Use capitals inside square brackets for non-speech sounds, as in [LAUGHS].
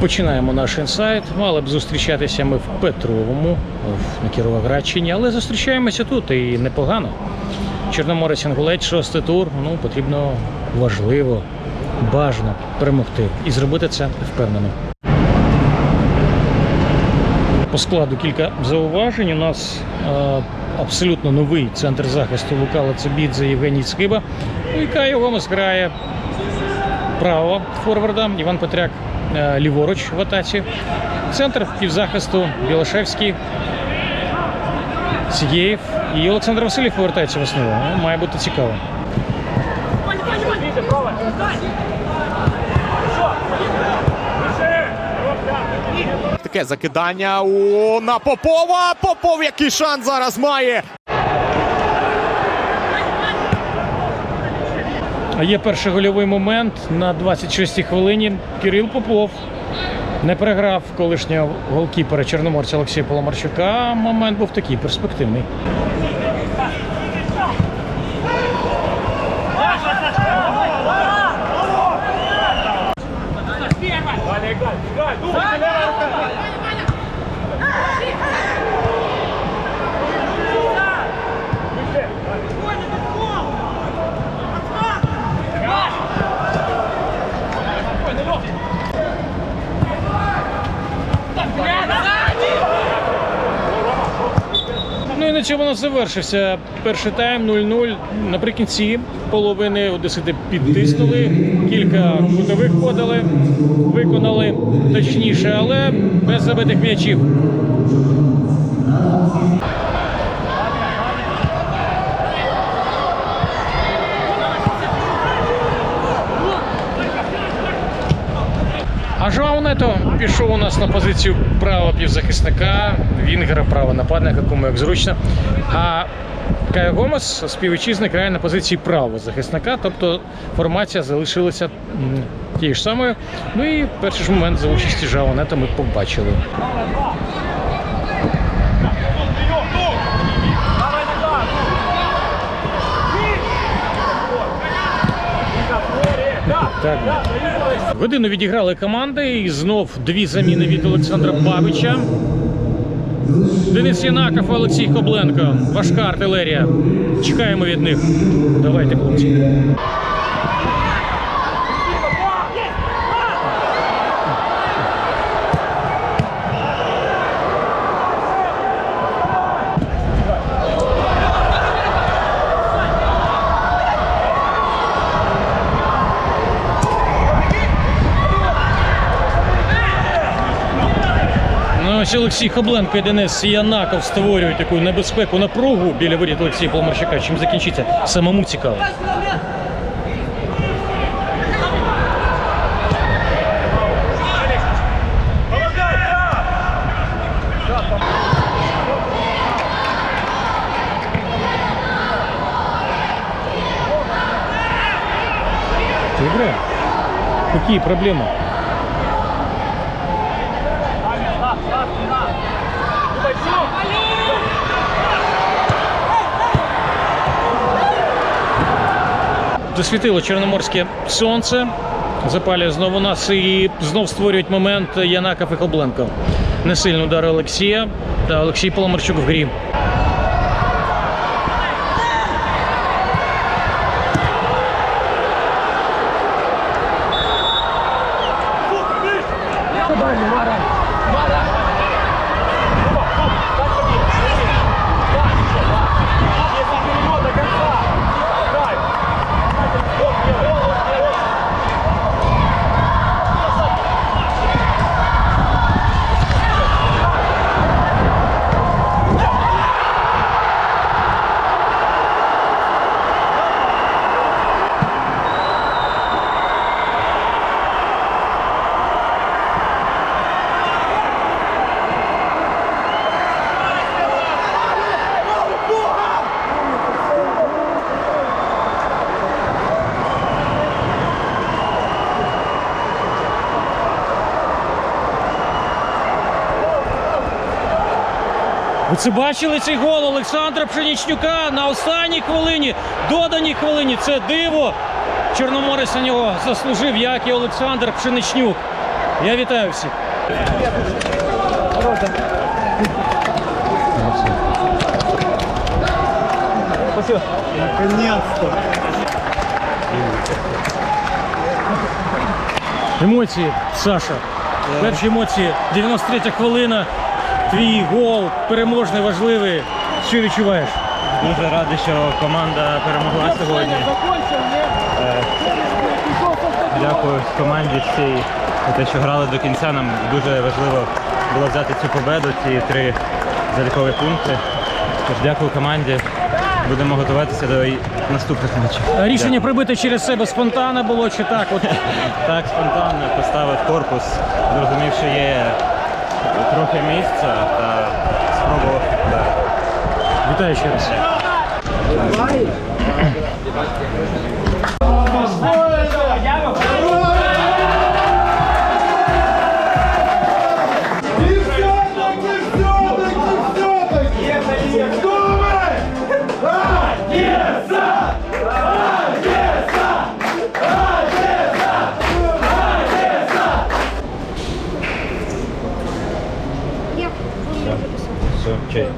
Починаємо наш інсайт. Мали б зустрічатися ми в Петровому, на Кіровоградщині, але зустрічаємося тут і непогано. Чорноморець Інгулець, шостий тур. Ну, потрібно важливо, бажано перемогти. І зробити це впевнено. По складу кілька зауважень. У нас е, абсолютно новий центр захисту Лука Лацебідзе Євгеній Скиба. Ну і Кайо Гомес грає правого форварда, Іван Петряк ліворуч в атаці. Центр півзахисту Білошевський, Сігєєв і Олександр Васильєв повертається в основу. Ну, має бути цікаво. Таке закидання у на Попова. Попов який шанс зараз має. Є перший гольовий момент на 26-й хвилині. Кирил Попов не переграв колишнього голкіпера Чорноморця Олексія Поломарчука. Момент був такий перспективний. На цьому у завершився перший тайм 0-0. Наприкінці половини одесити підтиснули, кілька кутових подали, виконали точніше, але без забитих м'ячів. Пішов у нас на позицію правого півзахисника, Вінгера, правого нападника, кому як зручно. А Кайо Гомес, співвітчизник, грає на позиції правого захисника, тобто формація залишилася тією ж самою. Ну і перший ж момент за участі Жоау Нето ми побачили. Так. Годину відіграли команди і знов дві заміни від Олександра Бабича. Денис Янаков, Олексій Кобленко. Важка артилерія. Чекаємо від них. Давайте, хлопці. Ну, Олексій Хобленко і Денис Янаков створюють таку небезпеку напругу біля воріт Олексія Поломарчука. Чим закінчиться? Самому цікаво. Какие проблемы? Засвітило чорноморське сонце. Запалює знову нас і знов створюють момент Янака і Не сильно удар Олексія та Олексій Поломарчук в грі. Ви це бачили цей гол Олександра Пшенічнюка на останній хвилині, доданій хвилині. Це диво. Чорноморець на нього заслужив, як і Олександр Пшеничнюк. Я вітаю всіх. Наконец-то. Емоції, Саша. Перші емоції, 93 хвилина, твій гол, переможний, важливий. Що відчуваєш? Дуже радий, що команда перемогла сьогодні. Е, Дякую команді всій за те, що грали до кінця. Нам дуже важливо було взяти цю победу, ці три залікові пункти. Тож дякую команді. Будемо готуватися до наступних матчів. Рішення прибити через себе спонтанно було чи так? От [LAUGHS] Так, спонтанно поставив корпус, зрозумів, що є трохи місця та спробував. вдарити. вітаю ще раз. И все-таки, все-таки, Okay.